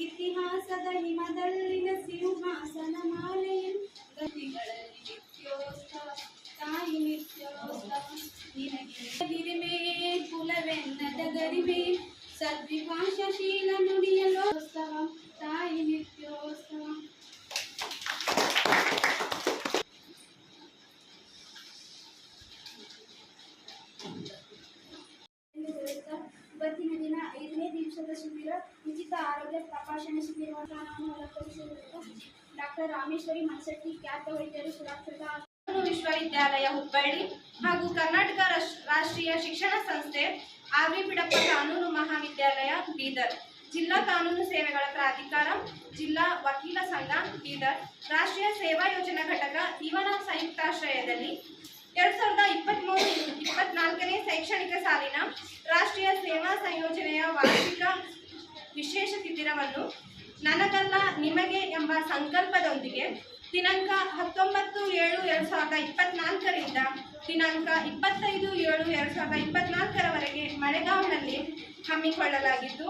ಇತಿಹಾಸದ ಹಿಮದಲ್ಲಿನ ಸಿಂಹಾಸನ ಮಾಲೆಯನ್ನು ಗತಿಗಳಲ್ಲಿ ನಿತ್ಯೋತ್ಸವ ತಾಯಿ ನಿತ್ಯೋತ್ಸವ ನಿನಗೆ ಹಿರಿಮೆ ಕುಲವೆನ್ನದ ಗರಿಮೆ ಸದ್ವಿಭಾಷಶೀಲ ನುಡಿಯಲೋತ್ಸವ ತಾಯಿ ನಿತ್ಯೋತ್ಸವ ಇವತ್ತಿನ ದಿನ ಐದನೇ ದಿವಸದ ಶಿಬಿರ, ಉಚಿತ ಆರೋಗ್ಯ ತಪಾಸಣೆ ಶಿಬಿರವನ್ನು ನಾನು ಅಲಂಕರಿಸಿರುವುದು ಡಾಕ್ಟರ್ ರಾಮೇಶ್ವರಿ ಮನ್ಸಟ್ಟಿ, ಖ್ಯಾತ ವೈದ್ಯರು ಸುರಕ್ಷಿತ ವಿಶ್ವವಿದ್ಯಾಲಯ ಹುಬ್ಬಳ್ಳಿ ಹಾಗೂ ಕರ್ನಾಟಕ ರಾಷ್- ರಾಷ್ಟ್ರೀಯ ಶಿಕ್ಷಣ ಸಂಸ್ಥೆ ಆರ್ವಿ ಬಿಡಪ್ಪ ಕಾನೂನು ಮಹಾವಿದ್ಯಾಲಯ, ಬೀದರ್. ಜಿಲ್ಲಾ ಕಾನೂನು ಸೇವೆಗಳ ಪ್ರಾಧಿಕಾರ, ಜಿಲ್ಲಾ ವಕೀಲ ಸಂಘ, ಬೀದರ್. ರಾಷ್ಟ್ರೀಯ ಸೇವಾ ಯೋಜನಾ ಘಟಕ ಇವನ ಸಂಯುಕ್ತಾಶ್ರಯದಲ್ಲಿ ಎರಡ್ ಸಾವಿರದ ಇಪ್ಪತ್ತ್ಮೂರು ಇಪ್ಪತ್ನಾಲ್ಕನೇ ಶೈಕ್ಷಣಿಕ ಸಾಲಿನ ರಾಷ್ಟ್ರೀಯ ಸೇವಾ ಸಂಯೋಜನೆಯ ವಾರ್ಷಿಕ ವಿಶೇಷ ಶಿಬಿರವನ್ನು ನನಗಲ್ಲ ನಿಮಗೆ ಎಂಬ ಸಂಕಲ್ಪದೊಂದಿಗೆ ದಿನಾಂಕ ಹತ್ತೊಂಬತ್ತು ಏಳು ಎರಡು ಸಾವಿರದ ಇಪ್ಪತ್ನಾಲ್ಕರಿಂದ ದಿನಾಂಕ ಇಪ್ಪತ್ತೈದು ಏಳು ಎರಡು ಸಾವಿರದ ಇಪ್ಪತ್ನಾಲ್ಕರವರೆಗೆ ಮಳೆಗಾವ್ನಲ್ಲಿ ಹಮ್ಮಿಕೊಳ್ಳಲಾಗಿದ್ದು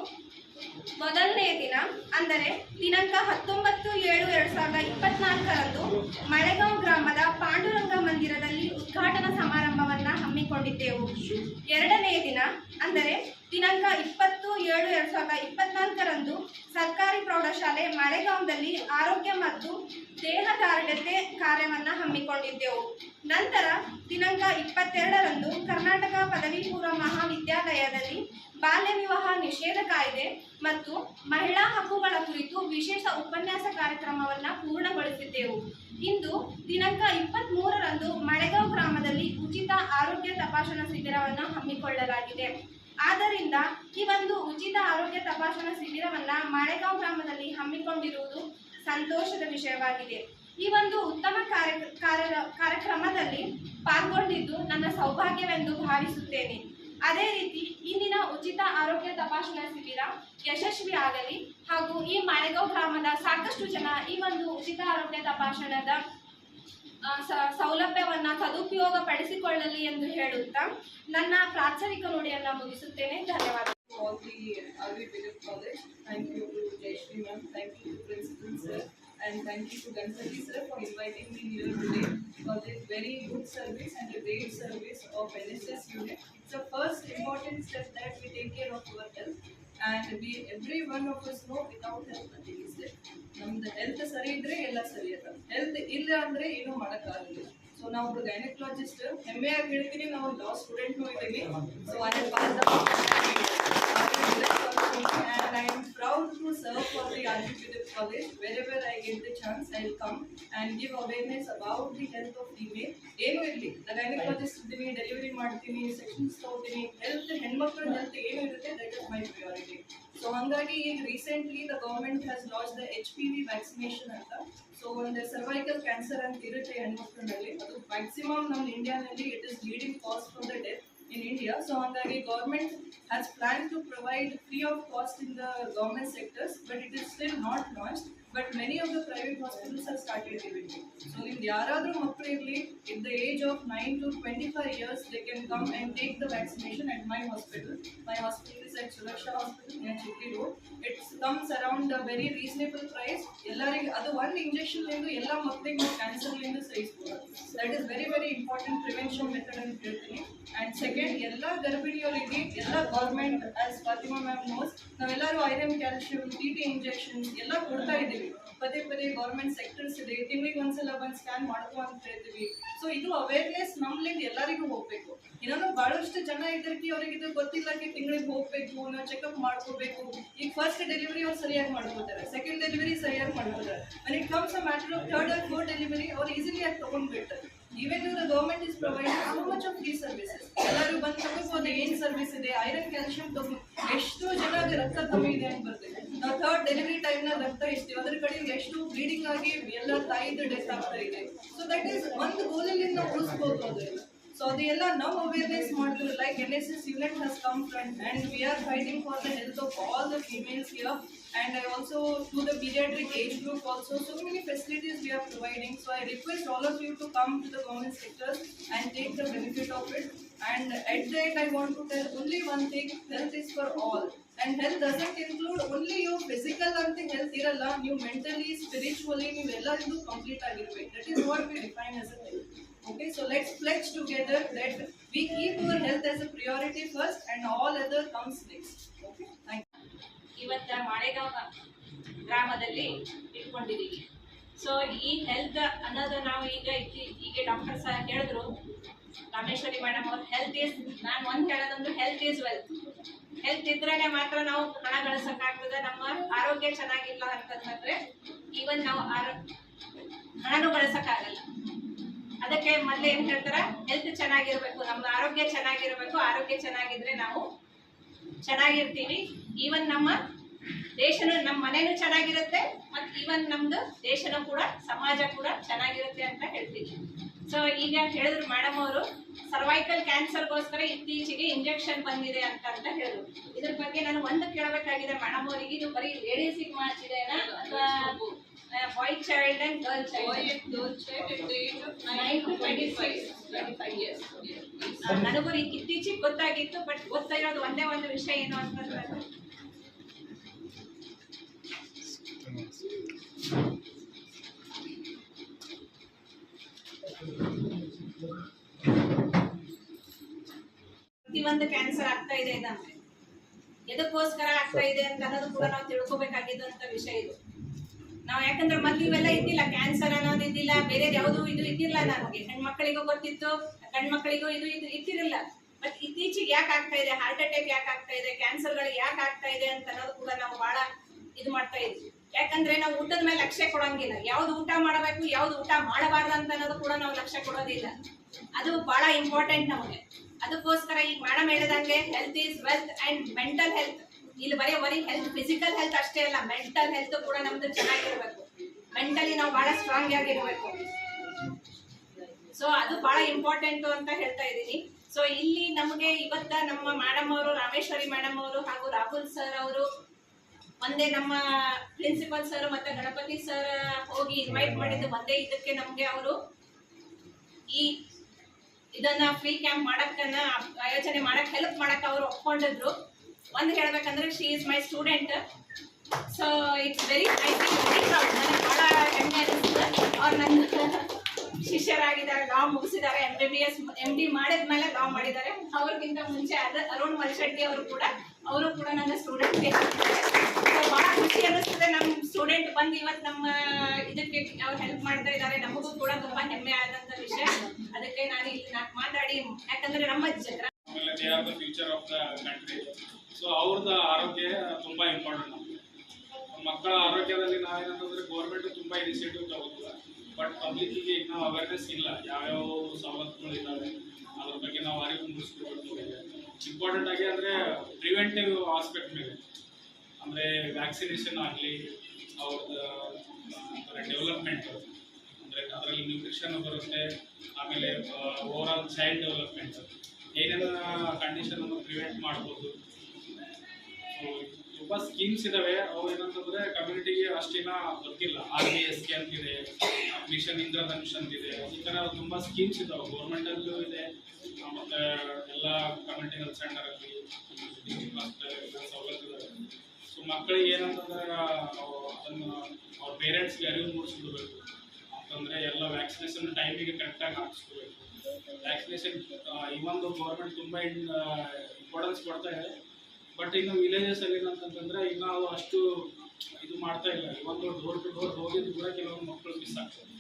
ಮೊದಲನೆಯ ದಿನ, ಅಂದರೆ ದಿನಾಂಕ ಹತ್ತೊಂಬತ್ತು ಏಳು ಎರಡು ಸಾವಿರದ ಇಪ್ಪತ್ನಾಲ್ಕರಂದು ಮಳೆಗಾಂವ್ ಗ್ರಾಮದ ಪಾಂಡುರಂಗ ಮಂದಿರದಲ್ಲಿ ಉದ್ಘಾಟನಾ ಸಮಾರಂಭವನ್ನು ಹಮ್ಮಿಕೊಂಡಿದ್ದೆವು. ಎರಡನೆಯ ದಿನ, ಅಂದರೆ ದಿನಾಂಕ ಇಪ್ಪತ್ತು ಏಳು ಎರಡು ಸಾವಿರದ ಇಪ್ಪತ್ನಾಲ್ಕರಂದು ಸರ್ಕಾರಿ ಪ್ರೌಢಶಾಲೆ ಮಳೆಗಾಂವ್ದಲ್ಲಿ ಆರೋಗ್ಯ ಮತ್ತು ದೇಹ ಕಾರ್ಯತೆ ಕಾರ್ಯವನ್ನು ಹಮ್ಮಿಕೊಂಡಿದ್ದೆವು. ನಂತರ ದಿನಾಂಕ ಇಪ್ಪತ್ತೆರಡರಂದು ಕರ್ನಾಟಕ ಪದವಿ ಪೂರ್ವ ಮಹಾವಿದ್ಯಾಲಯದಲ್ಲಿ ಬಾಲ್ಯ ವಿವಾಹ ನಿಷೇಧ ಕಾಯ್ದೆ ಮತ್ತು ಮಹಿಳಾ ಹಕ್ಕುಗಳ ಕುರಿತು ವಿಶೇಷ ಉಪನ್ಯಾಸ ಕಾರ್ಯಕ್ರಮವನ್ನು ಪೂರ್ಣಗೊಳಿಸಿದ್ದೆವು. ಇಂದು ದಿನಾಂಕ ಇಪ್ಪತ್ತ್ ಮೂರರಂದು ಮಳೆಗಾಂವ್ ಗ್ರಾಮದಲ್ಲಿ ಉಚಿತ ಆರೋಗ್ಯ ತಪಾಸಣಾ ಶಿಬಿರವನ್ನು ಹಮ್ಮಿಕೊಳ್ಳಲಾಗಿದೆ. ಆದ್ದರಿಂದ ಈ ಒಂದು ಉಚಿತ ಆರೋಗ್ಯ ತಪಾಸಣಾ ಶಿಬಿರವನ್ನು ಮಳೆಗಾಂವ್ ಗ್ರಾಮದಲ್ಲಿ ಹಮ್ಮಿಕೊಂಡಿರುವುದು ಸಂತೋಷದ ವಿಷಯವಾಗಿದೆ. ಈ ಒಂದು ಉತ್ತಮ ಕಾರ್ಯ ಕಾರ್ಯ- ಕಾರ್ಯಕ್ರಮದಲ್ಲಿ ಪಾಲ್ಗೊಂಡಿದ್ದು ನನ್ನ ಸೌಭಾಗ್ಯವೆಂದು ಭಾವಿಸುತ್ತೇನೆ. ಅದೇ ರೀತಿ ಇಂದಿನ ಉಚಿತ ಆರೋಗ್ಯ ತಪಾಸಣಾ ಶಿಬಿರ ಯಶಸ್ವಿ ಆಗಲಿ. ಹಾಗೂ ಈ ಮಾಳೆಗಾಂವ್ ಗ್ರಾಮದ ಸಾಕಷ್ಟು ಜನ ಈ ಒಂದು ಉಚಿತ ಆರೋಗ್ಯ ತಪಾಸಣದ ಸೌಲಭ್ಯವನ್ನ ಸದುಪಯೋಗ ಪಡಿಸಿಕೊಳ್ಳಲಿ ಎಂದು ಹೇಳುತ್ತಾ ನನ್ನ ಪ್ರಾಥಮಿಕ ನುಡಿಯನ್ನ ಮುಗಿಸುತ್ತೇನೆ. ಧನ್ಯವಾದ. And thank you to Ganpati sir for inviting me here today for this very good service and a great service of NSS unit. It's the first important step that we take care of our health. And we, every one of us know without health nothing is there. ನಮ್ದು health ಸರಿ ಇದ್ರೆ ಎಲ್ಲ ಸರಿ ಅದ health ಇಲ್ಲ ಅಂದ್ರೆ ಏನು ಮಾಡೋಕ್ಕಾಗಲ್ಲ ಸೊ ನಾವು ಗೈನಕಾಲಜಿಸ್ಟ್ ಹೆಮ್ಮೆಯಾಗಿ ಹೇಳ್ತೀನಿ ನಾವು ಲಾ ಸ್ಟೂಡೆಂಟ್ನು ಇದ್ದೀವಿ so I and I am proud to serve for the Archbishop College. Wherever I get the chance, I will come and give awareness about the health of female. ಏನು ಇರಲಿ gynaecologist ಇದ್ದೀನಿ delivery ಮಾಡ್ತೀನಿ sections ತಗೋತೀನಿ health ಹೆಣ್ಮಕ್ಳ health ಏನು ಇರುತ್ತೆ that is my priority so ಹಾಗಾಗಿ ಈಗ recently the government has launch the H P V vaccination ಅಂತ ಸೊ ಒಂದು ಸರ್ವೈಕಲ್ ಕ್ಯಾನ್ಸರ್ ಅಂತ ಇರುತ್ತೆ ಹೆಣ್ಮಕ್ಳಲ್ಲಿ ಅದು ಮ್ಯಾಕ್ಸಿಮಮ್ ನಮ್ಮ ಇಂಡಿಯಾನಲ್ಲಿ it is leading cost for the death in India. So hangagi government has planned to provide free of cost in the government sectors, but it is still not launched. But many of the private hospitals have started giving it. So ನಿಮ್ದು ಯಾರಾದರೂ ಮಕ್ಕಳು ಇರಲಿ at the age of 9 to 25 years, they can come and take the vaccination at my hospital. My hospital is at Suraksha Hospital near Chitri Road. It comes around a very reasonable price. ಎಲ್ಲರಿಗೆ ಅದು ಒಂದು ಇಂಜೆಕ್ಷನ್ಲಿಂದ ಎಲ್ಲ ಮಕ್ಕಳಿಗೂ ಕ್ಯಾನ್ಸರ್ಲಿಂದ ಸಹಿಸ್ಬೋದು that is very very important prevention method ಅಂತ ಹೇಳ್ತೀನಿ and second ಎಲ್ಲ ಗರ್ಭಿಣಿಯರಿಗೆ ಎಲ್ಲ government as Fatima ma'am most ನಾವೆಲ್ಲರೂ iron calcium T T injection ಎಲ್ಲ ಕೊಡ್ತಾ ಇದ್ದೀವಿ. ಪದೇ ಪದೇ ಗೌರ್ಮೆಂಟ್ ಸೆಕ್ಟರ್ಸ್ ಇದೆ. ತಿಂಗಳಿಗೆ ಒಂದ್ಸಲ ಬಂದು ಸ್ಕ್ಯಾನ್ ಮಾಡ್ಕೊ ಅಂತ ಹೇಳ್ತೀವಿ ಸೊ ಇದು ಅವೇರ್ನೆಸ್ ನಮ್ಲಿಂದ ಎಲ್ಲರಿಗೂ ಹೋಗ್ಬೇಕು. ಇನ್ನೊಂದು ಬಹಳಷ್ಟು ಜನ ಇದ್ರಕ್ಕೆ ಅವ್ರಿಗೆ ಇದು ಗೊತ್ತಿಲ್ಲಕ್ಕೆ ತಿಂಗಳಿಗೆ ಹೋಗ್ಬೇಕು, ನಾವು ಚೆಕಪ್ ಮಾಡ್ಕೋಬೇಕು. ಈಗ ಫಸ್ಟ್ ಡೆಲಿವರಿ ಅವ್ರು ಸರಿಯಾಗಿ ಮಾಡ್ಕೋತಾರೆ. ಸೆಕೆಂಡ್ ಡೆಲಿವರಿ ಸರಿಯಾಗಿ ಮಾಡ್ಕೋತಾರೆ. And comes a matter of third or four delivery ಅವ್ರು ಈಸಿಲಿ ಆಗಿ the government is providing so much of free services ಎಲ್ಲರೂ ಬಂದು ತಗೋಬಹುದು ಏನ್ ಸರ್ವಿಸ್ ಇದೆ? ಐರನ್ ಕ್ಯಾಲ್ಶಿಯಂ ತಗೋ ಎಷ್ಟು ಜನ ರಕ್ತ ಕಮ್ಮಿ ಇದೆ ಅಂತ ಬರ್ತದೆ ನಾವು ಥರ್ಡ್ ಡೆಲಿವರಿ ಟೈಮ್ನ ರಕ್ತ ಇರ್ತೀವಿ ಅದ್ರ ಕಡೆ ಎಷ್ಟು ಬ್ಲೀಡಿಂಗ್ ಆಗಿ ಎಲ್ಲ ತಾಯಿದು ಡೆತ್ ಆಗ್ತಾ ಇದೆ. ಸೊ ದಟ್ ಈಸ್ ಒಂದು ಗೋಲಲ್ಲಿ ನಾವು ಉಳಿಸ್ಬೋದು ಅದೆಲ್ಲ ಸೊ ಅದೆಲ್ಲ ನಾವು ಅವೇರ್ನೆಸ್ ಮಾಡಿದ್ರು like N S S unit has come friend and we are fighting for the health of all the females here and I also to the pediatric age group also so many facilities we are providing so i request all of you to come to the government sectors and take the benefit of it and at the end i want to tell only one thing health is for all and health doesn't include only you physical ಅಂತ health ಇರಲ್ಲ ನೀವು mentally spiritually ನೀವು ಎಲ್ಲರಿಗೂ complete ಆಗಿರ್ಬೇಕು that is what we define as a health okay so let's flex together that we keep our health as a priority first and all other comes next okay thank ಇವತ್ತ ಮಾಳೆಗಾಂವ ಗ್ರಾಮದಲ್ಲಿ ಇಟ್ಕೊಂಡಿದ್ದೀವಿ so ಈ health ಅನ್ನೋದು ನಾವು ಈಗ ಈಗ doctor ಸಹ ಹೇಳಿದ್ರು ರಾಮೇಶ್ವರಿ ಮೇಡಮ್ ಅವ್ರು ಹೆಲ್ತ್ ಈಸ್ ನಾನು ಒಂದು ಹೇಳೋದಂದ್ರೆ ಹೆಲ್ತ್ ಈಸ್ ವೆಲ್ತ್ ಹೆಲ್ತ್ ಇದ್ರೆ ಮಾತ್ರ ನಾವು ಹಣ ಗಳಿಸಕ್ಕಾಗ್ತದೆ ನಮ್ಮ ಆರೋಗ್ಯ ಚೆನ್ನಾಗಿಲ್ಲ ಅಂತಂದ್ರೆ ಈವನ್ ನಾವು ಆರೋ, ಹಣನೂ ಅದಕ್ಕೆ ಮೊದಲೇ ಏನ್ ಹೇಳ್ತಾರ ಹೆಲ್ತ್ ಚೆನ್ನಾಗಿರ್ಬೇಕು, ನಮ್ಮ ಆರೋಗ್ಯ ಚೆನ್ನಾಗಿರ್ಬೇಕು, ಆರೋಗ್ಯ ಚೆನ್ನಾಗಿದ್ರೆ ನಾವು ಚೆನ್ನಾಗಿರ್ತೀವಿ. ಈವನ್ ನಮ್ಮ ದೇಶನೂ ನಮ್ಮ ಮನೆನೂ ಚೆನ್ನಾಗಿರುತ್ತೆ, ಮತ್ತು ಈವನ್ ನಮ್ಮದು ದೇಶನೂ ಕೂಡ, ಸಮಾಜ ಕೂಡ ಚೆನ್ನಾಗಿರುತ್ತೆ ಅಂತ ಹೇಳ್ತೀನಿ ಸೊ ಈಗ ಹೇಳಿದ್ರು ಮೇಡಮ್ ಅವರು ಸರ್ವೈಕಲ್ ಕ್ಯಾನ್ಸರ್ಗೋಸ್ಕರ ಇತ್ತೀಚೆಗೆ ಇಂಜೆಕ್ಷನ್ ಬಂದಿದೆ ಅಂತ ಅಂತ ಹೇಳಿದ್ರು. ಇದ್ರ ಬಗ್ಗೆ ನಾನು ಒಂದು ಕೇಳಬೇಕಾಗಿದೆ ಮೇಡಮ್ ಅವರಿಗೆ, ಇದು ಬರೀ ಲೇಡೀಸಿಗೆ ಮಾಡ್ತಿದೆ ಅಥವಾ boy child and girl child nine to twenty five twenty five years ನನಗೂ ಈ ಇತ್ತೀಚೆಗೆ ಗೊತ್ತಾಗಿತ್ತು ಬಟ್ ಗೊತ್ತಾಗಿರೋದು ಒಂದೇ ಒಂದು ವಿಷಯ ಏನು ಅಂತಂದ್ರೆ ಪ್ರತಿಯೊಂದು ಕ್ಯಾನ್ಸರ್ ಆಗ್ತಾ ಇದೆ ಅಂತ. ಎದಕ್ಕೋಸ್ಕರ ಆಗ್ತಾ ಇದೆ ಅಂತ ಅನ್ನೋದು ಕೂಡ ನಾವು ತಿಳ್ಕೋಬೇಕಾಗಿದ್ದಂತ ವಿಷಯ ಇದು. ಯಾಕಂದ್ರೆ ಮೊದ್ಲು ಇವೆಲ್ಲ ಇದ್ದಿಲ್ಲ ಕ್ಯಾನ್ಸರ್ ಅನ್ನೋದು ಇದ್ದಿಲ್ಲ, ಬೇರೆ ಯಾವುದು ಇದು ಇದ್ದಿಲ್ಲ ನಮಗೆ. ಹೆಣ್ಮಕ್ಳಿಗೂ ಗೊತ್ತಿತ್ತು, ಗಂಡ್ಮಕ್ಳಿಗೂ ಇದು ಇದು ಇದ್ದಿರಲ್ಲ ಬಟ್ ಇತ್ತೀಚೆಗೆ ಯಾಕೆ ಆಗ್ತಾ ಇದೆ? ಹಾರ್ಟ್ ಅಟ್ಯಾಕ್ ಯಾಕೆ ಆಗ್ತಾ ಇದೆ? ಕ್ಯಾನ್ಸರ್ಗಳು ಯಾಕೆ ಆಗ್ತಾ ಇದೆ ಅಂತ ಅನ್ನೋದು ಕೂಡ ನಾವು ಬಹಳ ಇದು ಮಾಡ್ತಾ ಇದ್ವಿ. ಯಾಕಂದ್ರೆ ನಾವು ಊಟದ ಮೇಲೆ ಲಕ್ಷ್ಯ ಕೊಡಂಗಿಲ್ಲ. ಯಾವ್ದು ಊಟ ಮಾಡಬೇಕು, ಯಾವ್ದು ಊಟ ಮಾಡಬಾರ್ದು ಅಂತ ಅನ್ನೋದು ಕೂಡ ನಾವು ಲಕ್ಷ್ಯ ಕೊಡೋದಿಲ್ಲ. ಅದು ಬಹಳ ಇಂಪಾರ್ಟೆಂಟ್ ನಮಗೆ. ಅದಕ್ಕೋಸ್ಕರ ಈಗ ಮೇಡಮ್ ಹೇಳಿದಂಗೆ health is wealth and mental health ಇಲ್ಲಿ ಬರೀ ಬರೀ ಹೆಲ್ತ್ ಫಿಸಿಕಲ್ ಹೆಲ್ತ್ ಅಷ್ಟೇ ಅಲ್ಲ ಮೆಂಟಲ್ ಹೆಲ್ತ್ ಕೂಡ ನಮ್ದು ಚೆನ್ನಾಗಿರ್ಬೇಕು. ಮೆಂಟಲಿ ನಾವು ಬಹಳ ಸ್ಟ್ರಾಂಗ್ ಆಗಿರ್ಬೇಕು. ಸೊ ಅದು ಬಹಳ ಇಂಪಾರ್ಟೆಂಟ್ ಅಂತ ಹೇಳ್ತಾ ಇದ್ದೀನಿ. ಸೊ ಇಲ್ಲಿ ನಮಗೆ ಇವತ್ತ ನಮ್ಮ ಮೇಡಮ್ ಅವರು, ರಾಮೇಶ್ವರಿ ಮೇಡಮ್ ಅವರು ಹಾಗೂ ರಾಹುಲ್ ಸರ್ ಅವರು ಒಂದೇ ನಮ್ಮ ಪ್ರಿನ್ಸಿಪಲ್ ಸರ್ ಮತ್ತೆ ಗಣಪತಿ ಸರ್ ಹೋಗಿ ಇನ್ವೈಟ್ ಮಾಡಿದ್ದು ಒಂದೇ ಇದಕ್ಕೆ ನಮಗೆ ಅವರು ಈ ಇದನ್ನ ಫ್ರೀ ಕ್ಯಾಂಪ್ ಮಾಡಕ್ಕನ್ನ ಆಯೋಜನೆ ಮಾಡಕ್ ಹೆಲ್ಪ್ ಮಾಡಕ್ ಅವರು ಒಪ್ಕೊಂಡಿದ್ರು. ಒಂದು ಹೇಳ್ಬೇಕಂದ್ರೆ she is my student so it's very I feel very proud ನನಗೆ ಬಹಳ ಹೆಮ್ಮೆ ಅನಿಸ್ತದೆ ಅವ್ರು ನನ್ನ ಶಿಷ್ಯರಾಗಿದ್ದಾರೆ law ಮುಗಿಸಿದ್ದಾರೆ M B B S M D ಮಾಡಿದ್ಮೇಲೆ ಲಾ ಮಾಡಿದ್ದಾರೆ. ಅವ್ರಿಗಿಂತ ಮುಂಚೆ ಅದ ಅರುಣ್ ಮಲ್ಶೆಟ್ಟಿ ಅವರು ಕೂಡ ಅವರು ಕೂಡ ನನ್ನ ಸ್ಟೂಡೆಂಟ್ ಬಹಳ ಖುಷಿ ಅನಿಸ್ತದೆ ನಮ್ಮ ಸ್ಟೂಡೆಂಟ್ ಬಂದು ಇವತ್ತು ನಮ್ಮ ಇದಕ್ಕೆ ಅವ್ರು ಹೆಲ್ಪ್ ಮಾಡ್ತಾ ಇದ್ದಾರೆ. ನಮಗೂ ಕೂಡ ತುಂಬ ಹೆಮ್ಮೆ ಆದಂಥ ವಿಷಯ. ಅದಕ್ಕೆ ನಾನು ಇಲ್ಲಿ ನಾಲ್ಕು ಮಾತಾಡಿ, ಯಾಕಂದರೆ ನಮ್ಮ ಜ- ಆಮೇಲೆ they are the future of the country so ಅವ್ರದ್ದು ಆರೋಗ್ಯ ತುಂಬ ಇಂಪಾರ್ಟೆಂಟ್ ಮಕ್ಕಳ ಆರೋಗ್ಯದಲ್ಲಿ ನಾವೇನಂತಂದರೆ ಗೌರ್ಮೆಂಟ್ ತುಂಬ ಇನಿಷಿಯೇಟಿವ್ ತಗೋತಿಲ್ಲ ಬಟ್ ಪಬ್ಲಿಕ್ಕಿಗೆ ಇನ್ನೂ ಅವೇರ್ನೆಸ್ ಇಲ್ಲ. ಯಾವ್ಯಾವ ಸವಲತ್ತುಗಳು ಇದ್ದಾವೆ, ಅದ್ರ ಬಗ್ಗೆ ನಾವು ಅರಿವು ಮೂಡಿಸ್ಬೇಕು ಇಂಪಾರ್ಟೆಂಟ್ ಆಗಿ ಅಂದರೆ ಪ್ರಿವೆಂಟಿವ್ ಆಸ್ಪೆಕ್ಟ್ ಮೇಲೆ. ಅಂದರೆ ವ್ಯಾಕ್ಸಿನೇಷನ್ ಆಗಲಿ ಅವ್ರದ್ದು ಡೆವಲಪ್ಮೆಂಟ್ ಅಂದರೆ ಅದರಲ್ಲಿ ನ್ಯೂಟ್ರಿಷನ್ ಬರುತ್ತೆ, ಆಮೇಲೆ ಓವರ್ ಆಲ್ ಚೈಲ್ಡ್ ಡೆವಲಪ್ಮೆಂಟ್ ಏನೇನು ಕಂಡೀಷನನ್ನು ಪ್ರಿವೆಂಟ್ ಮಾಡ್ಬೋದು? ತುಂಬ ಸ್ಕೀಮ್ಸ್ ಇದ್ದಾವೆ ಅವು ಏನಂತಂದರೆ ಕಮ್ಯುನಿಟಿಗೆ ಅಷ್ಟಿನ ಗೊತ್ತಿಲ್ಲ. ಆರ್ ಬಿ ಎಸ್ ಕೆ ಅಂತಿದೆ, ಮಿಷನ್ ಇಂದ್ರಧನುಷ್ ಅಂತಿದೆ. ಈ ಥರ ತುಂಬ ಸ್ಕೀಮ್ಸ್ ಇದ್ದಾವೆ ಗೌರ್ಮೆಂಟಲ್ಲೂ ಇದೆ. ಮತ್ತು ಎಲ್ಲ ಕಮ್ಯುನಿಟಿ ಹೆಲ್ತ್ ಸೆಂಟರ್ ಅಲ್ಲಿ ಇದ್ದಾವೆ ಸೊ ಮಕ್ಕಳಿಗೆ ಏನಂತಂದ್ರೆ ಅದನ್ನು ಅವ್ರ ಪೇರೆಂಟ್ಸ್ಗೆ ಅರಿವು ಮೂಡಿಸ್ಕೊಡ್ಬೇಕು. ಅಂತಂದರೆ ಎಲ್ಲ ವ್ಯಾಕ್ಸಿನೇಷನ್ ಟೈಮಿಗೆ ಕರೆಕ್ಟಾಗಿ ಹಾಕಿಸ್ಕೋಬೇಕು ವ್ಯಾಕ್ಸಿನೇಷನ್ ಇವೊಂದು ಗೌರ್ಮೆಂಟ್ ತುಂಬ ಇಂಪಾರ್ಟೆನ್ಸ್ ಕೊಡ್ತಾ ಇದೆ. ಬಟ್ ಇನ್ನು ವಿಲೇಜಸ್ ಅಲ್ಲಿ ಏನಂತಂದ್ರೆ ಇನ್ನು ಅವು ಅಷ್ಟು ಇದು ಮಾಡ್ತಾ ಇಲ್ಲ. ಇವೊಂದು ಡೋರ್ ಟು ಡೋರ್ ಹೋಗಿದ್ದು ಕೂಡ ಕೆಲವೊಂದು ಮಕ್ಕಳು ಮಿಸ್ ಆಗ್ತದೆ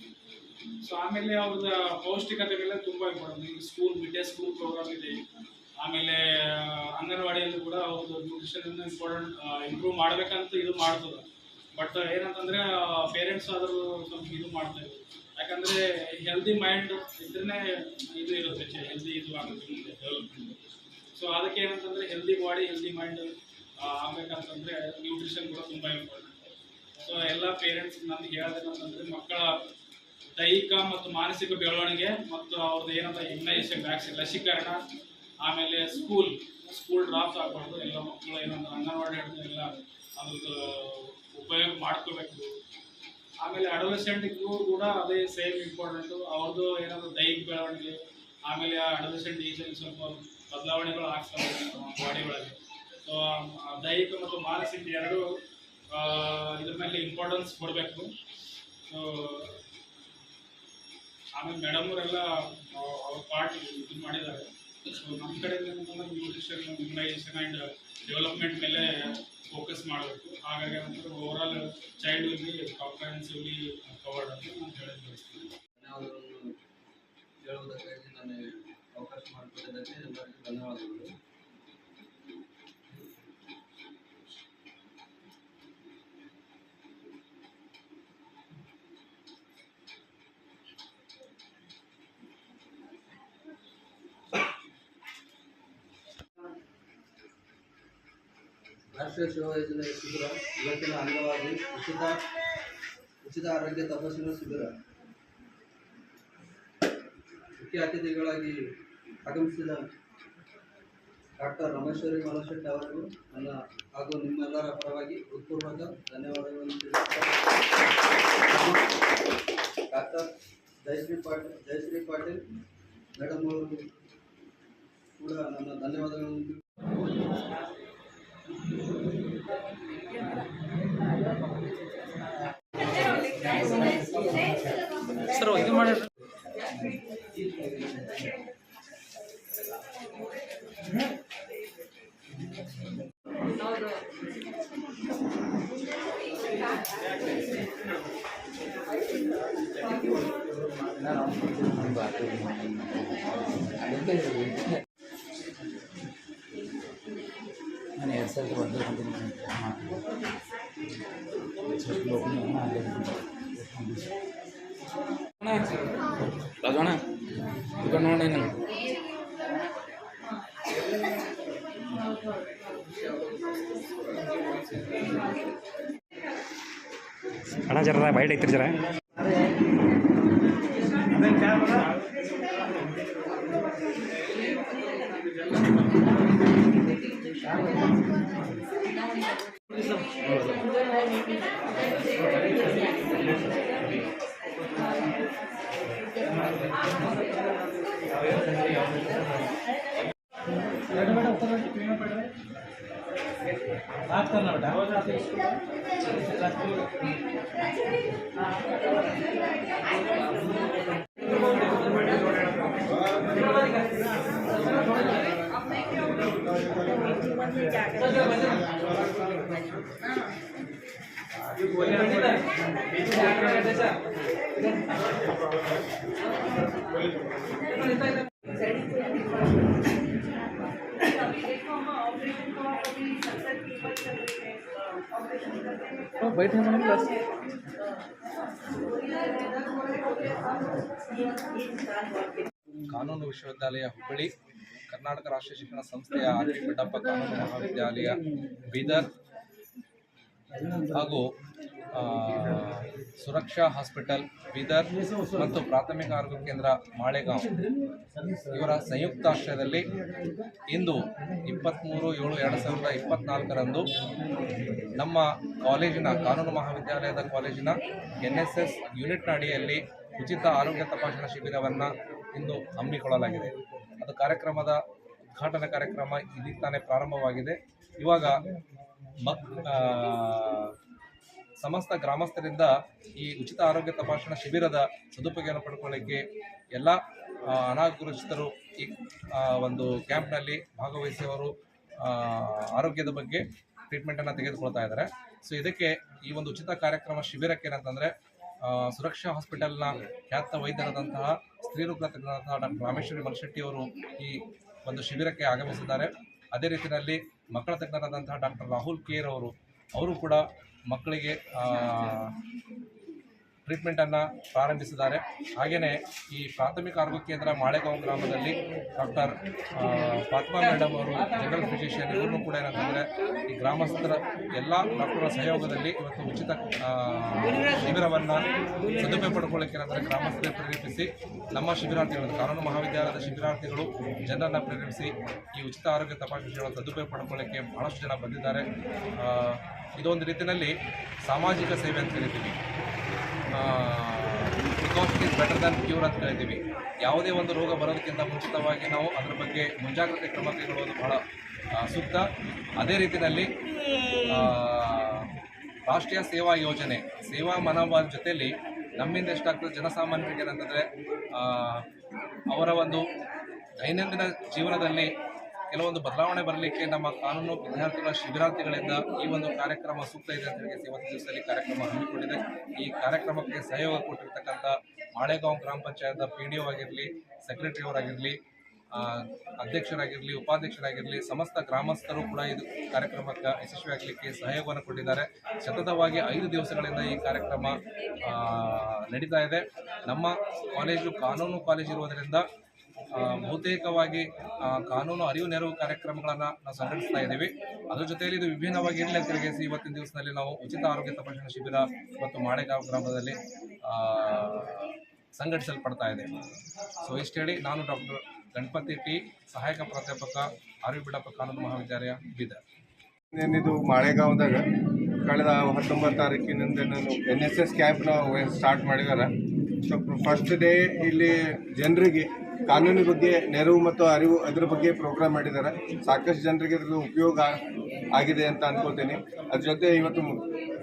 ಸೊ ಆಮೇಲೆ ಅವ್ರದ ಪೌಷ್ಟಿಕತೆ ಮೇಲೆ ತುಂಬ ಇಂಪಾರ್ಟೆಂಟ್ ಈಗ school mid day school programme ಇದೆ. ಆಮೇಲೆ ಅಂಗನವಾಡಿಯಲ್ಲೂ ಕೂಡ ಅವ್ರದ್ದು ನ್ಯೂಟ್ರಿಷನ್ ಇಂಪಾರ್ಟೆಂಟ್ ಇಂಪ್ರೂವ್ ಮಾಡ್ಬೇಕಂತ ಇದು ಮಾಡ್ತದೆ ಬಟ್ ಏನಂತಂದ್ರೆ ಪೇರೆಂಟ್ಸ್ ಆದರೂ ಸ್ವಲ್ಪ ಇದು ಮಾಡ್ತಾ ಇದ್ರು ಯಾಕಂದ್ರೆ ಹೆಲ್ದಿ ಮೈಂಡ್ ಇದ್ರೇ ಇದು ಇರುತ್ತೆ ಹೆಲ್ದಿ ಇದು ಆಗುತ್ತೆ ಡೆವಲಪ್ಮೆಂಟ್ ಸೊ ಅದಕ್ಕೆ ಏನಂತಂದ್ರೆ ಹೆಲ್ದಿ ಬಾಡಿ ಹೆಲ್ದಿ ಮೈಂಡ್ ಆಗ್ಬೇಕಂತಂದ್ರೆ ನ್ಯೂಟ್ರಿಷನ್ ಕೂಡ ತುಂಬ ಇಂಪಾರ್ಟೆಂಟ್ ಸೊ ಎಲ್ಲ ಪೇರೆಂಟ್ಸ್ ನನ್ಗೆ ಹೇಳೋದೇನಂತಂದ್ರೆ ಮಕ್ಕಳ ದೈಹಿಕ ಮತ್ತು ಮಾನಸಿಕ ಬೆಳವಣಿಗೆ ಮತ್ತು ಅವ್ರದ್ದು ಏನಂತ ಇಮ್ಯುನೈಸೇಷನ್ ವ್ಯಾಕ್ಸಿನ್ ಲಸಿಕರಣ, ಆಮೇಲೆ ಸ್ಕೂಲ್ ಸ್ಕೂಲ್ ಡ್ರಾಪ್ಸ್ ಆಗಬಾರ್ದು, ಎಲ್ಲ ಮಕ್ಕಳು ಏನಂದ್ರೆ ಅಂಗನವಾಡಿ ಎಲ್ಲ ಅದ್ರದ್ದು ಉಪಯೋಗ ಮಾಡ್ಕೋಬೇಕು. ಆಮೇಲೆ ಅಡೋಲೆಸೆಂಟ್ಗೂ ಕೂಡ ಅದೇ ಸೇಮ್ ಇಂಪಾರ್ಟೆಂಟು ಅವ್ರದ್ದು ಏನಾದರೂ ದೈಹಿಕ ಬೆಳವಣಿಗೆ, ಆಮೇಲೆ ಆ ಅಡೋಲೆಸೆಂಟ್ ಏಜಲ್ಲಿ ಸ್ವಲ್ಪ ಬದಲಾವಣೆಗಳು ಆಗ್ತವೆ ಬಾಡಿ ಒಳಗೆ. ಸೊ ದೈಹಿಕ ಮತ್ತು ಮಾನಸಿಕ ಎರಡು ಇದ್ರ ಮೇಲೆ ಇಂಪಾರ್ಟೆನ್ಸ್ ಕೊಡಬೇಕು. ಸೊ ಆಮೇಲೆ ಮೇಡಮ್ ಅವರೆಲ್ಲ ಅವ್ರ ಪಾರ್ಟ್ ಇದು ಮಾಡಿದ್ದಾರೆ. ಸೊ ನಮ್ಮ ಕಡೆಯಿಂದ ನ್ಯೂಟ್ರಿಷನ್ ಇಮ್ಯುನೈಸೇಷನ್ ಆ್ಯಂಡ್ ಡೆವಲಪ್ಮೆಂಟ್ ಮೇಲೆ ಫೋಕಸ್ ಮಾಡಬೇಕು. ಹಾಗಾಗಿ ಅಂದ್ರೆ overall child will comprehensively covered ಅಂತ ನಾನು ಹೇಳಕ್ ಬಯಸ್ತೀನಿ. ಹೇಳುವುದಕ್ಕಾಗಿ ನಾನು ಅವಕಾಶ ಮಾಡಿಕೊಟ್ಟಿದ್ದಕ್ಕೆ ಎಲ್ಲರಿಗೂ ಧನ್ಯವಾದಗಳು. ರಾಷ್ಟ್ರೀಯ ಸೇವಾ ಯೋಜನೆಯ ಶಿಬಿರ, ಇವತ್ತಿನ ಅಂಗವಾಗಿ ಉಚಿತ ಉಚಿತ ಆರೋಗ್ಯ ತಪಾಸಣಾ ಶಿಬಿರ. ಮುಖ್ಯ ಅತಿಥಿಗಳಾಗಿ ಆಗಮಿಸಿದ ಡಾಕ್ಟರ್ ರಮೇಶ್ವರಿ ಮಲಶೆಟ್ಟಿ ಅವರಿಗೂ ನನ್ನ ಹಾಗೂ ನಿಮ್ಮೆಲ್ಲರ ಪರವಾಗಿ ಹೃತ್ಪೂರ್ವಕ ಧನ್ಯವಾದಗಳನ್ನು ಡಾಕ್ಟರ್ ಜಯಶ್ರೀ ಪಾಟೀಲ್ ಜಯಶ್ರೀ ಪಾಟೀಲ್ ಮೇಡಮ್ ಅವರು ಕೂಡ ನನ್ನ ಧನ್ಯವಾದಗಳನ್ನು ತಿಳಿಸುತ್ತೇನೆ. ನಾನು అన్నా జరరా బయట ఇద్దరు జరా. మేడం बात करना बेटा। ಬೈಟ್ हैं ಜರ ಕಾನೂನು ವಿಶ್ವವಿದ್ಯಾಲಯ ಹುಬ್ಬಳ್ಳಿ, ಕರ್ನಾಟಕ ರಾಷ್ಟ್ರೀಯ ಶಿಕ್ಷಣ ಸಂಸ್ಥೆಯ ಆರ್ ಪಿ ಕಾನೂನು ಮಹಾವಿದ್ಯಾಲಯ ಬೀದರ್. ಹಾಗೂ ಸುರಕ್ಷಾ ಹಾಸ್ಪಿಟಲ್, ಬೀದರ್ ಮತ್ತು ಪ್ರಾಥಮಿಕ ಆರೋಗ್ಯ ಕೇಂದ್ರ ಮಾಳೆಗಾಂವ್. ಇವರ ಸಂಯುಕ್ತಾಶ್ರಯದಲ್ಲಿ ಇಂದು ಇಪ್ಪತ್ತ್ಮೂರು ಏಳು ಎರಡು ಸಾವಿರದ ಇಪ್ಪತ್ತ್ನಾಲ್ಕರಂದು ನಮ್ಮ ಕಾಲೇಜಿನ, ಕಾನೂನು ಮಹಾವಿದ್ಯಾಲಯದ ಕಾಲೇಜಿನ ಎನ್ ಎಸ್ ಎಸ್ ಯೂನಿಟ್ನ ಅಡಿಯಲ್ಲಿ ಉಚಿತ ಆರೋಗ್ಯ ತಪಾಸಣಾ ಶಿಬಿರವನ್ನು ಇಂದು ಹಮ್ಮಿಕೊಳ್ಳಲಾಗಿದೆ. ಅದು ಕಾರ್ಯಕ್ರಮದ ಉದ್ಘಾಟನಾ ಕಾರ್ಯಕ್ರಮ ಇದೀಗ ತಾನೇ ಪ್ರಾರಂಭವಾಗಿದೆ. ಇವಾಗ ಮಕ್ ಸಮಸ್ತ ಗ್ರಾಮಸ್ಥರಿಂದ ಈ ಉಚಿತ ಆರೋಗ್ಯ ತಪಾಸಣಾ ಶಿಬಿರದ ಸದುಪಯೋಗವನ್ನು ಪಡ್ಕೊಳ್ಳಿಕ್ಕೆ ಎಲ್ಲ ಅನಾಗುರುಚಿತರು ಈ ಒಂದು ಕ್ಯಾಂಪ್ನಲ್ಲಿ ಭಾಗವಹಿಸಿ ಅವರು ಆರೋಗ್ಯದ ಬಗ್ಗೆ ಟ್ರೀಟ್ಮೆಂಟನ್ನು ತೆಗೆದುಕೊಳ್ತಾ ಇದ್ದಾರೆ. ಸೊ, ಇದಕ್ಕೆ ಈ ಒಂದು ಉಚಿತ ಕಾರ್ಯಕ್ರಮ ಶಿಬಿರಕ್ಕೆ ಏನಂತಂದರೆ ಸುರಕ್ಷಾ ಹಾಸ್ಪಿಟಲ್ನ ಖ್ಯಾತ ವೈದ್ಯರಾದಂತಹ ಸ್ತ್ರೀರೋಗ ತಜ್ಞರಾದಂತಹ ಡಾಕ್ಟರ್ ರಾಮೇಶ್ವರಿ ಮಲ್ಶೆಟ್ಟಿ ಈ ಒಂದು ಶಿಬಿರಕ್ಕೆ ಆಗಮಿಸಿದ್ದಾರೆ. ಅದೇ ರೀತಿಯಲ್ಲಿ ಮಕ್ಕಳ ತಜ್ಞರಾದಂತಹ ಡಾಕ್ಟರ್ ರಾಹುಲ್ ಕೇರ್ ಅವರು ಅವರು ಕೂಡ ಮಕ್ಕಳಿಗೆ ಟ್ರೀಟ್ಮೆಂಟನ್ನು ಪ್ರಾರಂಭಿಸಿದ್ದಾರೆ. ಹಾಗೆಯೇ ಈ ಪ್ರಾಥಮಿಕ ಆರೋಗ್ಯ ಕೇಂದ್ರ ಮಾಳೆಗಾಂವ್ ಗ್ರಾಮದಲ್ಲಿ ಡಾಕ್ಟರ್ ಫಾತ್ಮಾ ಮೇಡಮ್ ಅವರು ಜನರಲ್ ಫಿಸಿಷಿಯನ್ ಇವರು ಕೂಡ ಏನಂತಂದರೆ ಈ ಗ್ರಾಮಸ್ಥರ ಎಲ್ಲ ಡಾಕ್ಟರ್ಗಳ ಸಹಯೋಗದಲ್ಲಿ ಇವತ್ತು ಉಚಿತ ಶಿಬಿರವನ್ನು ಸದುಪಯೋಗ ಪಡ್ಕೊಳ್ಳಿಕ್ಕೆ ಏನಂದರೆ ಗ್ರಾಮಸ್ಥರೇ ಪ್ರೇರೇಪಿಸಿ ನಮ್ಮ ಶಿಬಿರಾರ್ಥಿಗಳು, ಕಾನೂನು ಮಹಾವಿದ್ಯಾಲಯದ ಶಿಬಿರಾರ್ಥಿಗಳು ಜನರನ್ನು ಪ್ರೇರೇಪಿಸಿ ಈ ಉಚಿತ ಆರೋಗ್ಯ ತಪಾಸಣೆ ಶಿಬಿರ ಸದುಪಯೋಗ ಪಡ್ಕೊಳ್ಳೋಕ್ಕೆ ಬಹಳಷ್ಟು ಜನ ಬಂದಿದ್ದಾರೆ. ಇದೊಂದು ರೀತಿಯಲ್ಲಿ ಸಾಮಾಜಿಕ ಸೇವೆ ಅಂತ ಕರಿತೀವಿ. Precaution is better than cure ಅಂತ ಕರಿತೀವಿ. ಯಾವುದೇ ಒಂದು ರೋಗ ಬರೋದಕ್ಕಿಂತ ಮುಂಚಿತವಾಗಿ ನಾವು ಅದರ ಬಗ್ಗೆ ಮುಂಜಾಗ್ರತೆ ಕ್ರಮ ಕೈಗೊಳ್ಳುವುದು ಬಹಳ ಸೂಕ್ತ. ಅದೇ ರೀತಿಯಲ್ಲಿ ರಾಷ್ಟ್ರೀಯ ಸೇವಾ ಯೋಜನೆ, ಸೇವಾ ಮನೋಭಾವದ ಜೊತೆಯಲ್ಲಿ ನಮ್ಮಿಂದ ಎಷ್ಟಾಗ್ತದೆ ಜನಸಾಮಾನ್ಯರಿಗೆ ಏನಂತಂದರೆ ಅವರ ಒಂದು ದೈನಂದಿನ ಜೀವನದಲ್ಲಿ ಕೆಲವೊಂದು ಬದಲಾವಣೆ ಬರಲಿಕ್ಕೆ ನಮ್ಮ ಕಾನೂನು ವಿದ್ಯಾರ್ಥಿಗಳ ಶಿಬಿರಾರ್ಥಿಗಳಿಂದ ಈ ಒಂದು ಕಾರ್ಯಕ್ರಮ ಸೂಕ್ತ ಇದೆ ಅಂತ ಹೇಳಿ ಇವತ್ತು ದಿವಸದಲ್ಲಿ ಕಾರ್ಯಕ್ರಮ ಹಮ್ಮಿಕೊಂಡಿದೆ. ಈ ಕಾರ್ಯಕ್ರಮಕ್ಕೆ ಸಹಯೋಗ ಕೊಟ್ಟಿರ್ತಕ್ಕಂಥ ಮಾಳೆಗಾಂವ್ ಗ್ರಾಮ ಪಂಚಾಯತ್ ಪಿ ಡಿ ಒ ಆಗಿರಲಿ ಸೆಕ್ರೆಟರಿ ಅವರಾಗಿರಲಿ ಅಧ್ಯಕ್ಷರಾಗಿರಲಿ, ಉಪಾಧ್ಯಕ್ಷರಾಗಿರಲಿ, ಸಮಸ್ತ ಗ್ರಾಮಸ್ಥರು ಕೂಡ ಇದು ಕಾರ್ಯಕ್ರಮಕ್ಕೆ ಯಶಸ್ವಿಯಾಗಲಿಕ್ಕೆ ಸಹಯೋಗವನ್ನು ಕೊಟ್ಟಿದ್ದಾರೆ. ಸತತವಾಗಿ ಐದು ದಿವಸಗಳಿಂದ ಈ ಕಾರ್ಯಕ್ರಮ ನಡೀತಾ ಇದೆ. ನಮ್ಮ ಕಾಲೇಜು ಕಾನೂನು ಕಾಲೇಜ್ ಇರುವುದರಿಂದ ಬಹುತೇಕವಾಗಿ ಕಾನೂನು ಅರಿವು ನೆರವು ಕಾರ್ಯಕ್ರಮಗಳನ್ನು ನಾವು ಸಂಘಟಿಸ್ತಾ ಇದ್ದೀವಿ. ಅದ್ರ ಜೊತೆಯಲ್ಲಿ ಇದು ವಿಭಿನ್ನವಾಗಿ ಇರಲಿ ಅಂತ ಹೇಳಿ ಇವತ್ತಿನ ದಿವಸದಲ್ಲಿ ನಾವು ಉಚಿತ ಆರೋಗ್ಯ ತಪಾಸಣಾ ಶಿಬಿರ ಮತ್ತು ಮಾಳೆಗಾಂವ್ ಗ್ರಾಮದಲ್ಲಿ ಸಂಘಟಿಸಲ್ಪಡ್ತಾ ಇದೆ. ಸೊ ಇಷ್ಟು ಹೇಳಿ ನಾನು ಡಾಕ್ಟರ್ ಗಣಪತಿ ಟಿ, ಸಹಾಯಕ ಪ್ರಾಧ್ಯಾಪಕ ಆರ್ವಿ ಬಿಡಪ್ಪ ಕಾನೂನು ಮಹಾವಿದ್ಯಾಲಯ, ಬೀದರ್. ಏನಿದು ಮಾಳೆಗಾಂವ್ದಾಗ ಕಳೆದ ಹತ್ತೊಂಬತ್ತು ತಾರೀಕಿನಿಂದ ಎನ್ ಎಸ್ ಎಸ್ ಕ್ಯಾಂಪ್ನ ಸ್ಟಾರ್ಟ್ ಮಾಡಿದ್ದಾರೆ ಫಸ್ಟ್ ಡೇ ಇಲ್ಲಿ ಜನರಿಗೆ ಕಾನೂನು ಬಗ್ಗೆ ನೆರವು ಮತ್ತು ಅರಿವು ಅದರ ಬಗ್ಗೆ ಪ್ರೋಗ್ರಾಮ್ ಮಾಡಿದ್ದಾರೆ. ಸಾಕಷ್ಟು ಜನರಿಗೆ ಅದರ ಉಪಯೋಗ ಆಗಿದೆ ಅಂತ ಅನ್ಕೋತೀನಿ ಅದ್ರ ಜೊತೆ ಇವತ್ತು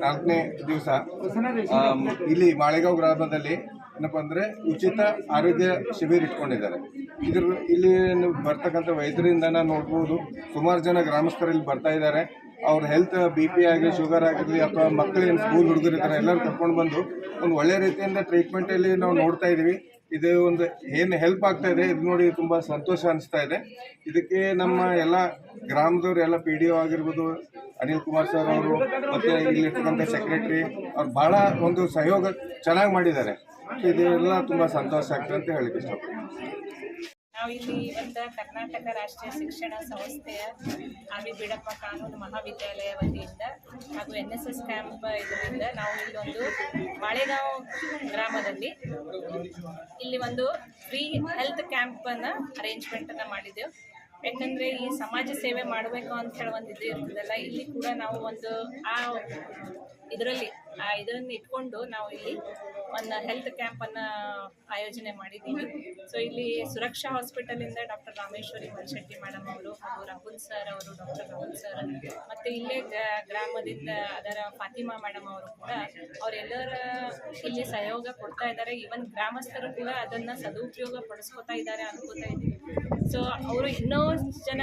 ನಾಲ್ಕನೇ ದಿವಸ ಇಲ್ಲಿ ಮಾಳೆಗಾಂವ್ ಗ್ರಾಮದಲ್ಲಿ ಏನಪ್ಪ ಅಂದರೆ ಉಚಿತ ಆರೋಗ್ಯ ಶಿಬಿರ ಇಟ್ಕೊಂಡಿದ್ದಾರೆ. ಇದ್ರ ಇಲ್ಲಿ ಬರ್ತಕ್ಕಂಥ ವೈದ್ಯರಿಂದ ನೋಡ್ಬೋದು. ಸುಮಾರು ಜನ ಗ್ರಾಮಸ್ಥರು ಇಲ್ಲಿ ಬರ್ತಾ ಇದ್ದಾರೆ. ಅವ್ರ ಹೆಲ್ತ್ ಬಿ ಪಿ ಆಗಲಿ ಶುಗರ್ ಆಗಿರಲಿ ಅಥವಾ ಮಕ್ಕಳೇನು ಸ್ಕೂಲ್ ಹುಡುಗರು ಎಲ್ಲರೂ ಕರ್ಕೊಂಡು ಬಂದು ಒಂದು ಒಳ್ಳೆ ರೀತಿಯಿಂದ ಟ್ರೀಟ್ಮೆಂಟಲ್ಲಿ ನಾವು ನೋಡ್ತಾ ಇದ್ದೀವಿ ಇದು ಒಂದು ಏನು ಹೆಲ್ಪ್ ಆಗ್ತಾ ಇದೆ, ಇದು ನೋಡಿ ತುಂಬ ಸಂತೋಷ ಅನಿಸ್ತಾ ಇದೆ. ಇದಕ್ಕೆ ನಮ್ಮ ಎಲ್ಲ ಗ್ರಾಮದವ್ರು ಎಲ್ಲ ಪಿ ಡಿ ಒ ಆಗಿರ್ಬೋದು, ಅನಿಲ್ ಕುಮಾರ್ ಸರ್ ಅವರು, ಮತ್ತು ಇಲ್ಲಿರ್ತಕ್ಕಂಥ ಸೆಕ್ರೆಟ್ರಿ ಅವ್ರು ಭಾಳ ಒಂದು ಸಹಯೋಗ ಚೆನ್ನಾಗಿ ಮಾಡಿದ್ದಾರೆ. ಇದೆಲ್ಲ ತುಂಬ ಸಂತೋಷ ಆಗ್ತದೆ ಅಂತ ಹೇಳಿಕ್ಕೆ ನಾವು ಇಲ್ಲಿ ಇವತ್ತು ಕರ್ನಾಟಕ ರಾಷ್ಟ್ರೀಯ ಶಿಕ್ಷಣ ಸಂಸ್ಥೆಯ ಆರ್ ವಿ ಬೀಡಪ್ಪ ಕಾನೂನು ಮಹಾವಿದ್ಯಾಲಯ ವತಿಯಿಂದ ಹಾಗೂ ಎನ್ ಎಸ್ ಎಸ್ ಕ್ಯಾಂಪ್ ಇದರಿಂದ ನಾವು ಇಲ್ಲಿ ಒಂದು ಮಾಳೆಗಾಂವ್ ಗ್ರಾಮದಲ್ಲಿ ಇಲ್ಲಿ ಒಂದು ಫ್ರೀ ಹೆಲ್ತ್ ಕ್ಯಾಂಪನ್ನು ಅರೇಂಜ್ಮೆಂಟನ್ನು ಮಾಡಿದ್ದೆವು. ಯಾಕಂದರೆ ಈ ಸಮಾಜ ಸೇವೆ ಮಾಡಬೇಕು ಅಂತ ಹೇಳಿ ಒಂದು ಇದು ಇರ್ತದಲ್ಲ, ಇಲ್ಲಿ ಕೂಡ ನಾವು ಒಂದು ಆ ಇದರಲ್ಲಿ, ಆ ಇದನ್ನು ಇಟ್ಕೊಂಡು ನಾವು ಇಲ್ಲಿ ಒಂದು ಹೆಲ್ತ್ ಕ್ಯಾಂಪನ್ನು ಆಯೋಜನೆ ಮಾಡಿದ್ದೀವಿ ಸೊ ಇಲ್ಲಿ ಸುರಕ್ಷಾ ಹಾಸ್ಪಿಟಲಿಂದ ಡಾಕ್ಟರ್ ರಾಮೇಶ್ವರಿ ಮಲ್ಶೆಟ್ಟಿ ಮೇಡಮ್ ಅವರು ಹಾಗೂ ರಾಹುಲ್ ಸರ್ ಅವರು ಡಾಕ್ಟರ್ ರಾಹುಲ್ ಸರ್ ಮತ್ತು ಇಲ್ಲೇ ಗ್ರಾಮದಿಂದ ಅದರ ಫಾತಿಮಾ ಮೇಡಮ್ ಅವರು ಕೂಡ ಅವರೆಲ್ಲರ ಇಲ್ಲಿ ಸಹಯೋಗ ಕೊಡ್ತಾ ಇದ್ದಾರೆ. ಈವನ್ ಗ್ರಾಮಸ್ಥರು ಕೂಡ ಅದನ್ನು ಸದುಪಯೋಗ ಪಡಿಸ್ಕೊತಾ ಇದ್ದಾರೆ ಅನ್ಕೋತಾ ಇದ್ದೀವಿ ಸೊ ಅವರು ಇನ್ನೂ ಜನ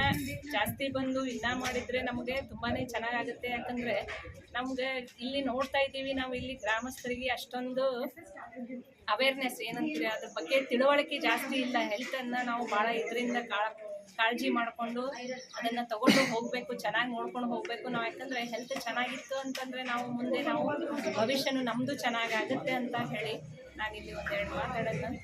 ಜಾಸ್ತಿ ಬಂದು ಇನ್ನೂ ಮಾಡಿದರೆ ನಮಗೆ ತುಂಬಾ ಚೆನ್ನಾಗಾಗುತ್ತೆ. ಯಾಕಂದರೆ ನಮಗೆ ಇಲ್ಲಿ ನೋಡ್ತಾ ಇದ್ದೀವಿ, ನಾವು ಇಲ್ಲಿ ಗ್ರಾಮಸ್ಥರಿಗೆ ಅಷ್ಟೊಂದು ಅವೇರ್ನೆಸ್ ಏನಂತೀರಿ, ಅದ್ರ ಬಗ್ಗೆ ತಿಳುವಳಿಕೆ ಜಾಸ್ತಿ ಇಲ್ಲ. ಹೆಲ್ತನ್ನು ನಾವು ಭಾಳ ಇದರಿಂದ ಕಾಳ, ಕಾಳಜಿ ಮಾಡಿಕೊಂಡು ಅದನ್ನು ತಗೊಂಡು ಹೋಗಬೇಕು, ಚೆನ್ನಾಗಿ ನೋಡ್ಕೊಂಡು ಹೋಗಬೇಕು. ನಾವು ಯಾಕಂದರೆ ಹೆಲ್ತ್ ಚೆನ್ನಾಗಿತ್ತು ಅಂತಂದರೆ ನಾವು ಮುಂದೆ ನಾವು ಭವಿಷ್ಯನೂ ನಮ್ಮದು ಚೆನ್ನಾಗಾಗುತ್ತೆ ಅಂತ ಹೇಳಿ ನಾನಿಲ್ಲಿ ಒಂದೆರಡು ಮಾತಾಡೋದನ್ನ